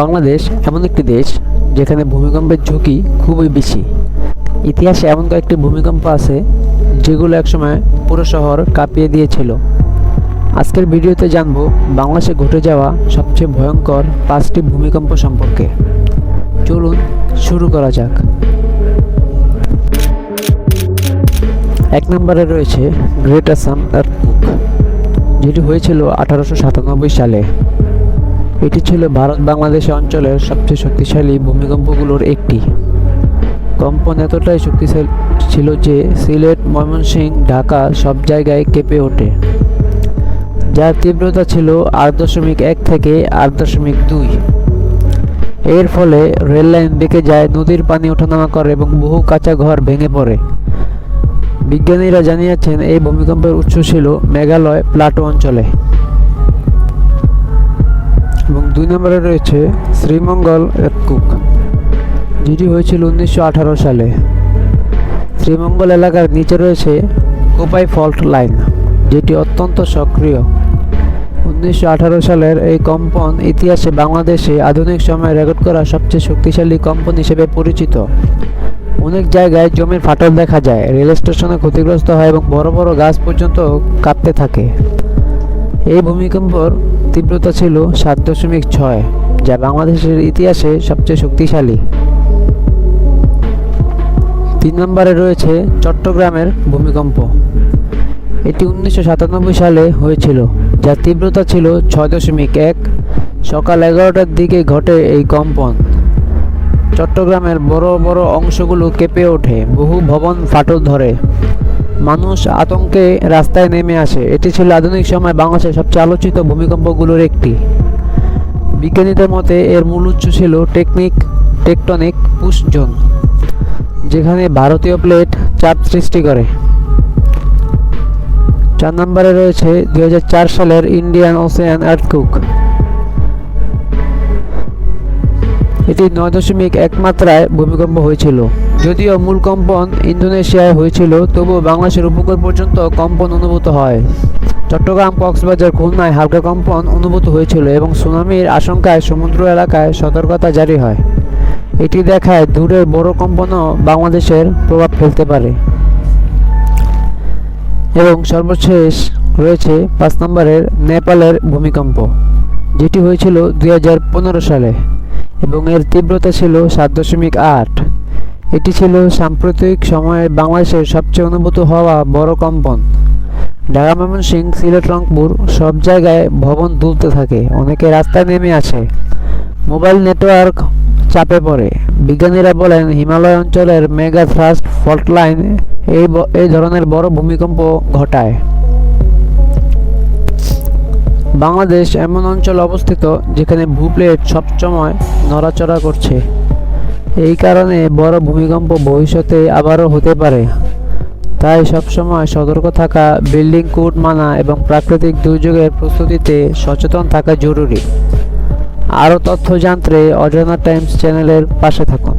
বাংলাদেশ এমন একটি দেশ যেখানে ভূমিকম্পের ঝুঁকি খুবই বেশি। ইতিহাসে এমন কয়েকটি ভূমিকম্প আছে যেগুলো একসময় পুরো শহর কাঁপিয়ে দিয়েছিল। আজকের ভিডিওতে জানব বাংলাদেশে ঘটে যাওয়া সবচেয়ে ভয়ঙ্কর পাঁচটি ভূমিকম্প সম্পর্কে। চলুন শুরু করা যাক। এক নম্বরে রয়েছে গ্রেট আসাম যেটি হয়েছিল আঠারোশো সাতানব্বই সালে। এটি ছিল ভারত বাংলাদেশ অঞ্চলের সবচেয়ে শক্তিশালী ভূমিকম্পগুলোর একটি। কম্পন এতটাই শক্তিশালী ছিল যে সিলেট, ময়মনসিংহ, ঢাকা সব জায়গায় কেঁপে ওঠে। যার তীব্রতা ছিল আট দশমিক এক থেকে আট দশমিক দুই। এর ফলে রেল লাইন বেঁকে যায়, নদীর পানি ওঠানামা করে এবং বহু কাঁচা ঘর ভেঙে পড়ে। বিজ্ঞানীরা জানিয়েছেন, এই ভূমিকম্পের উৎস ছিল মেঘালয়, প্লাটো অঞ্চলে। এবং দুই নম্বরে রয়েছে শ্রীমঙ্গল এরকুক যেটি হয়েছিল উনিশশো আঠারো সালে। শ্রীমঙ্গল এলাকার নিচে রয়েছে কোপাই ফল্ট লাইন, যেটি অত্যন্ত সক্রিয়। উনিশশো আঠারো সালের এই কম্পন ইতিহাসে বাংলাদেশে আধুনিক সময়ে রেকর্ড করা সবচেয়ে শক্তিশালী কম্পন হিসেবে পরিচিত। অনেক জায়গায় জমির ফাটল দেখা যায়, রেল স্টেশনে ক্ষতিগ্রস্ত হয় এবং বড় বড় গাছ পর্যন্ত কাঁপতে থাকে। এই ভূমিকম্পর তীব্রতা ছিল সাত দশমিক ছয়, যা বাংলাদেশের ইতিহাসে সবচেয়ে শক্তিশালী। তিন নম্বরে রয়েছে চট্টগ্রামের ভূমিকম্প। এটি উনিশশো সাতানব্বই সালে হয়েছিল যার তীব্রতা ছিল ছয় দশমিক এক, সকাল এগারোটার দিকে ঘটে এই কম্পন। চট্টগ্রামের বড় বড় অংশগুলো কেঁপে ওঠে, বহু ভবন ফাটল ধরে। মানুষ আতঙ্কে রাস্তায় নেমে আসে। এটি ছিল আধুনিক সময় বাংলাদেশের সবচেয়ে আলোচিত ভূমিকম্পগুলোর একটি। বিজ্ঞানীদের মতে এর মূল উৎস ছিল টেকনিক, টেকটনিক পুশ জোন যেখানে ভারতীয় প্লেট চাপ সৃষ্টি করে। চার নম্বরে রয়েছে দুই সালের ইন্ডিয়ান ওসেন আর্থকুক। এটি নয় দশমিক এক মাত্রায় ভূমিকম্প হয়েছিল। যদিও মূল কম্পন ইন্দোনেশিয়ায় হয়েছিল, তবুও বাংলাদেশের উপকূল পর্যন্ত কম্পন অনুভূত হয়। চট্টগ্রাম, কক্সবাজার, খুলনায় হালকা কম্পন অনুভূত হয়েছিল এবং সুনামির আশঙ্কায় সমুদ্র এলাকায় সতর্কতা জারি হয়। এটি দেখায় দূরের বড় কম্পনও বাংলাদেশের প্রভাব ফেলতে পারে। এবং সর্বশেষ রয়েছে পাঁচ নম্বরের নেপালের ভূমিকম্প, যেটি হয়েছিল দুই হাজার পনেরো সালে এবং এর তীব্রতা ছিল সাত দশমিক আট। এটি ছিল সাম্প্রতিক সময়ে বাংলাদেশের সবচেয়ে অনুভূত হওয়া বড় কম্পন। ঢাকা ময়মনসিংহ, সিলেট, রংপুর সব জায়গায় ভবন দুলতে থাকে। অনেকে রাস্তায় নেমে আসে। মোবাইল নেটওয়ার্ক চাপে পড়ে। বিজ্ঞানীরা বলেন, হিমালয় অঞ্চলের মেগা থ্রাস্ট ফল্ট লাইন এই এই ধরনের বড় ভূমিকম্প ঘটায়। বাংলাদেশ এমন অঞ্চলে অবস্থিত যেখানে ভূপ্লেট সবসময় নড়াচড়া করছে। এই কারণে বড় ভূমিকম্প ভবিষ্যতে আবারও হতে পারে। তাই সবসময় সতর্ক থাকা, বিল্ডিং কোড মানা এবং প্রাকৃতিক দুর্যোগের প্রস্তুতিতে সচেতন থাকা জরুরি। আরও তথ্য জানতে অজানা টাইমস চ্যানেলের পাশে থাকুন।